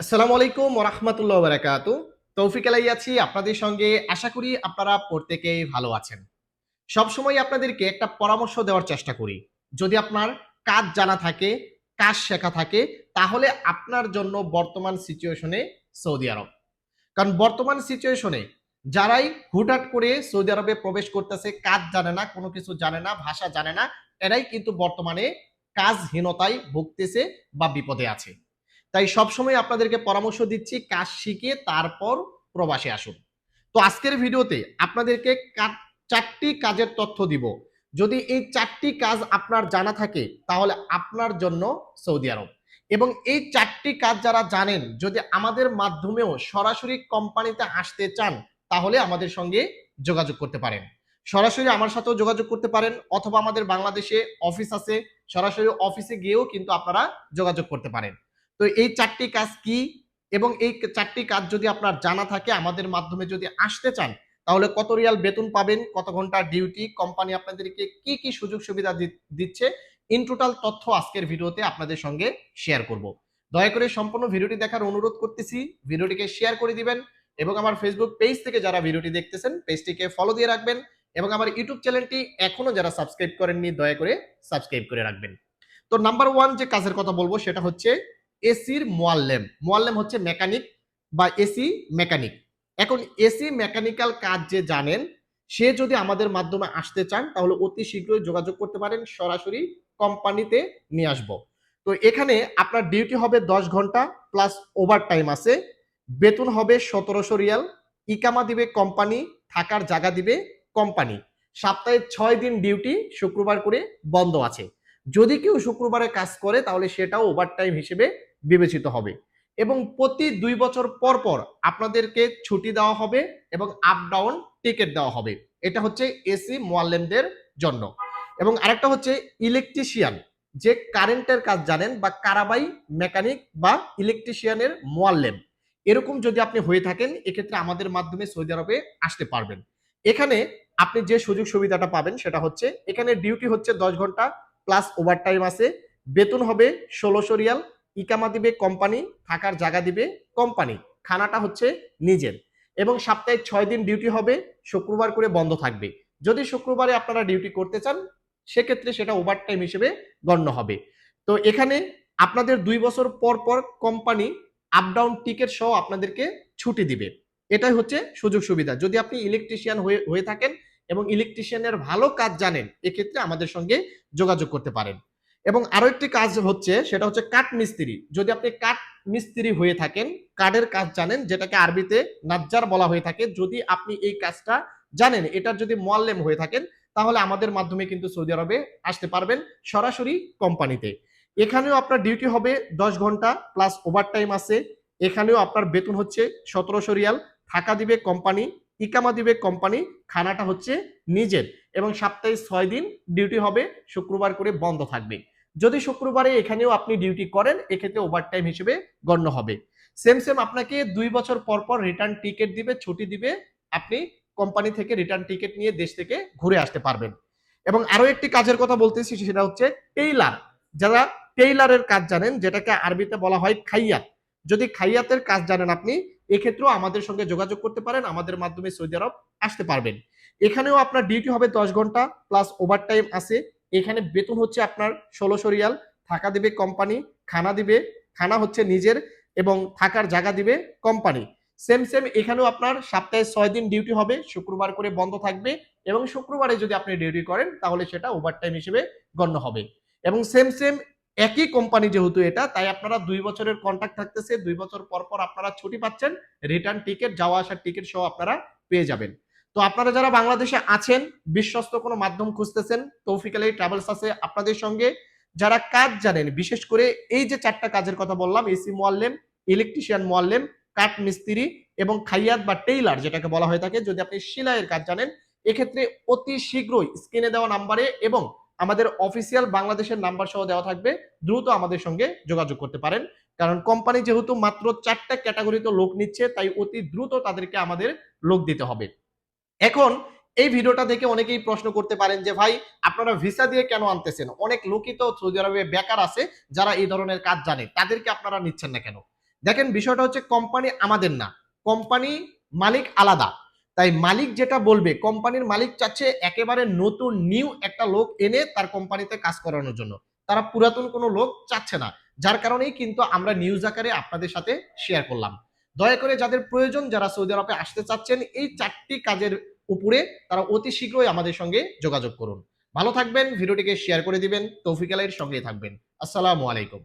আসসালামু আলাইকুম ওরহমতুল্লাহ বারাকাতু তৌফিক আলাই আছি, আপনাদের সঙ্গে আশা করি আপনারা প্রত্যেকেই ভালো আছেন। সবসময় আপনাদেরকে একটা পরামর্শ দেওয়ার চেষ্টা করি। যদি আপনার কাজ জানা থাকে, কাজ শেখা থাকে, তাহলে আপনার জন্য বর্তমান সিচুয়েশনে সৌদি আরব। কারণ বর্তমান সিচুয়েশনে যারাই হুটহাট করে সৌদি আরবে প্রবেশ করতেছে, কাজ জানে না, কোনো কিছু জানে না, ভাষা জানে না, এরাই কিন্তু বর্তমানে কাজহীনতায় ভুগতেছে বা বিপদে আছে। তাই সবসময় আপনাদেরকে পরামর্শ দিচ্ছি কাজ শিখে তারপর প্রবাসে আসুন। তো আজকের ভিডিওতে আপনাদেরকে চারটি কাজের তথ্য দিব। যদি এই চারটি কাজ আপনার জানা থাকে, তাহলে আপনার জন্য সৌদি আরব। এবং এই চারটি কাজ যারা জানেন, যদি আমাদের মাধ্যমেও সরাসরি কোম্পানিতে আসতে চান, তাহলে আমাদের সঙ্গে যোগাযোগ করতে পারেন। সরাসরি আমার সাথেও যোগাযোগ করতে পারেন, অথবা আমাদের বাংলাদেশে অফিস আছে, সরাসরি অফিসে গিয়েও কিন্তু আপনারা যোগাযোগ করতে পারেন। তো এই চারটি কাজ কি? এবং এই চারটি কাজ যদি আপনার জানা থাকে, আমাদের মাধ্যমে যদি আসতে চান, তাহলে কত রিয়াল বেতন পাবেন, কত ঘণ্টা ডিউটি, কোম্পানি আপনাদেরকে কি কি সুযোগ সুবিধা দিচ্ছে, ইন টোটাল তথ্য আজকের ভিডিওতে আপনাদের সঙ্গে শেয়ার করব। দয়া করে সম্পূর্ণ ভিডিওটি দেখার অনুরোধ করতেছি, ভিডিওটিকে শেয়ার করে দিবেন এবং আমার ফেসবুক পেজ থেকে যারা ভিডিওটি দেখতেছেন পেজটিকে ফলো দিয়ে রাখবেন এবং আমার ইউটিউব চ্যানেলটি এখনও যারা সাবস্ক্রাইব করেননি, দয়া করে সাবস্ক্রাইব করে রাখবেন। তো নাম্বার ওয়ান যে কাজের কথা বলব, সেটা হচ্ছে এসির মোয়াল্লেম। মোয়াল্লেম হচ্ছে মেকানিক বা এসি মেকানিক এখন এসি মেকানিক্যাল কাজ যে জানেন, সে যদি আমাদের মাধ্যমে আসতে চান, তাহলে অতি শীঘ্রই যোগাযোগ করতে পারেন, সরাসরি কোম্পানিতে নিয়ে আসব। তো এখানে আপনার ডিউটি হবে দশ ঘণ্টা প্লাস ওভার টাইম আছে। বেতন হবে সতেরোশো রিয়াল। ইকামা দিবে কোম্পানি, থাকার জায়গা দিবে কোম্পানি। সপ্তাহে ছয় দিন ডিউটি শুক্রবার করে বন্ধ আছে। যদি কেউ শুক্রবারে কাজ করে, তাহলে সেটাও ওভার টাইম হিসেবে বিবেচিত হবে। এবং প্রতি দুই বছর পর পর আপনাদেরকে ছুটি দেওয়া হবে এবং আপ ডাউন টিকিট দেওয়া হবে। এটা হচ্ছে এসি মোয়াল্লেমদের জন্য। এবং আরেকটা হচ্ছে ইলেকট্রিশিয়ান যে কারেন্টের কাজ জানেন বা কারাবাই মেকানিক বা ইলেকট্রিশিয়ানের মোয়াল্লেম। এরকম যদি আপনি হয়ে থাকেন, এক্ষেত্রে আমাদের মাধ্যমে সৌদি আরবে আসতে পারবেন। এখানে আপনি যে সুযোগ সুবিধাটা পাবেন সেটা হচ্ছে, এখানে ডিউটি হচ্ছে দশ ঘণ্টা প্লাস ওভার টাইম আছে। বেতন হবে ষোলোশো রিয়াল ইকামা দিবে কোম্পানি, থাকার জায়গা দিবে কোম্পানি, খানাটা হচ্ছে নিজের। এবং সপ্তাহে ছয় দিন ডিউটি হবে, শুক্রবার করে বন্ধ থাকবে। যদি শুক্রবারে আপনারা ডিউটি করতে চান, সেক্ষেত্রে সেটা ওভার টাইম হিসেবে গণ্য হবে। তো এখানে আপনাদের দুই বছর পর পর কোম্পানি আপ ডাউন টিকিট সহ আপনাদেরকে ছুটি দিবে। এটাই হচ্ছে সুযোগ সুবিধা। যদি আপনি ইলেকট্রিশিয়ান হয়ে হয়ে থাকেন এবং ইলেকট্রিশিয়ানের ভালো কাজ জানেন, এক্ষেত্রে আমাদের সঙ্গে যোগাযোগ করতে পারেন। এবং আরও একটি কাজ হচ্ছে, সেটা হচ্ছে কাঠ মিস্ত্রি। যদি আপনি কাঠ মিস্ত্রি হয়ে থাকেন, কাঠের কাজ জানেন, যেটাকে আরবিতে নাজ্জার বলা হয়ে থাকে, যদি আপনি এই কাজটা জানেন, এটার যদি মোয়াল্লেম হয়ে থাকেন, তাহলে আমাদের মাধ্যমে কিন্তু সৌদি আরবে আসতে পারবেন সরাসরি কোম্পানিতে। এখানেও আপনার ডিউটি হবে দশ ঘণ্টা প্লাস ওভার টাইম আছে। এখানেও আপনার বেতন হচ্ছে সতেরোশো রিয়াল। থাকা দিবে কোম্পানি, ইকামা দিবে কোম্পানি, খানাটা হচ্ছে নিজের। এবং সপ্তাহে ছয় দিন ডিউটি হবে, শুক্রবার করে বন্ধ থাকবে। যদি শুক্রবারে এখানেও আপনি ডিউটি করেন, এক্ষেত্রে ওভার টাইম হিসেবে গণ্য হবে। সেম সেম আপনাকে দুই বছর পর পর রিটার্ন টিকিট দিবে, ছুটি দিবে, আপনি কোম্পানি থেকে রিটার্ন টিকিট নিয়ে দেশ থেকে ঘুরে আসতে পারবেন। এবং আরও একটি কাজের কথা বলতেছি, সেটা হচ্ছে টেইলার যারা টেইলারের কাজ জানেন, যেটাকে আরবিতে বলা হয় খাইয়াত। যদি খাইয়াতের কাজ জানেন আপনি, এক্ষেত্রেও আমাদের সঙ্গে যোগাযোগ করতে পারেন, আমাদের মাধ্যমে সৌদি আরব আসতে পারবেন। এখানেও আপনার ডিউটি হবে দশ ঘণ্টা প্লাস ওভার টাইম আছে। এখানে বেতন হচ্ছে আপনার ষোলোশো রিয়াল, থাকা দিবে কোম্পানি খানা দিবে, খানা হচ্ছে নিজের এবং থাকার জায়গা দিবে কোম্পানি সেম সেম এখানেও আপনার সপ্তাহে ছয় দিন ডিউটি হবে, শুক্রবার করে বন্ধ থাকবে এবং শুক্রবারে যদি আপনি ডিউটি করেন তাহলে সেটা ওভার টাইম হিসেবে গণ্য হবে। এবং সেম সেম একই কোম্পানি যেহেতু এটা, তাই আপনারা দুই বছরের কন্ট্রাক্ট থাকতেছে, দুই বছর পর পর আপনারা ছুটি পাচ্ছেন রিটার্ন টিকিট যাওয়া আসার টিকিট সহ আপনারা পেয়ে যাবেন। তো আপনারা যারা বাংলাদেশে আছেন, বিশ্বস্ত কোনো মাধ্যম খুঁজতেছেন, তৌফিক আলী ট্রাভেলস আছে আপনাদের সঙ্গে। যারা কাজ জানেন, বিশেষ করে এই যে চারটা কাজের কথা বললাম, এসি মোয়াল্লেম ইলেকট্রিশিয়ান মোয়াল্লেম, কাঠ মিস্ত্রি এবং খাইয়াত বা টেইলার যেটাকে বলা হয়ে থাকে, যদি আপনি সেলাইয়ের কাজ জানেন, এক্ষেত্রে অতি শীঘ্রই স্ক্রিনে দেওয়া নাম্বারে এবং আমাদের অফিসিয়াল বাংলাদেশের নাম্বার সহ দেওয়া থাকবে, দ্রুত আমাদের সঙ্গে যোগাযোগ করতে পারেন। কারণ কোম্পানি যেহেতু মাত্র চারটা ক্যাটাগরিতে লোক নিচ্ছে, তাই অতি দ্রুত তাদেরকে আমাদের লোক দিতে হবে। এখন এই ভিডিওটা দেখে অনেকেই প্রশ্ন করতে পারেন যে, ভাই, আপনারা ভিসা দিয়ে কেন আনতেছেন? অনেক লোকই তো সৌদি আরবে বেকার আছে, যারা এই ধরনের কাজ জানে। তাদেরকে আপনারা নিচ্ছেন না কেন? দেখেন, বিষয়টা হচ্ছে কোম্পানি আমাদের না। কোম্পানি মালিক আলাদা। তাই মালিক যেটা বলবে কোম্পানির মালিক চাচ্ছে একেবারে নতুন নিউ একটা লোক এনে তার কোম্পানিতে কাজ করানোর জন্য। তারা পুরাতন কোনো লোক চাচ্ছে না। যার কারণেই কিন্তু আমরা নিউজ আকারে আপনাদের সাথে শেয়ার করলাম। দয়া করে যাদের প্রয়োজন, যারা সৌদি আরবে আসতে চাচ্ছেন, এই চারটি কাজের উপরে তারা অতি শীঘ্রই আমাদের সঙ্গে যোগাযোগ করুন। ভালো থাকবেন, ভিডিওটিকে শেয়ার করে দিবেন, তৌফিক আলাইয়ের সঙ্গেই থাকবেন। আসসালামু আলাইকুম।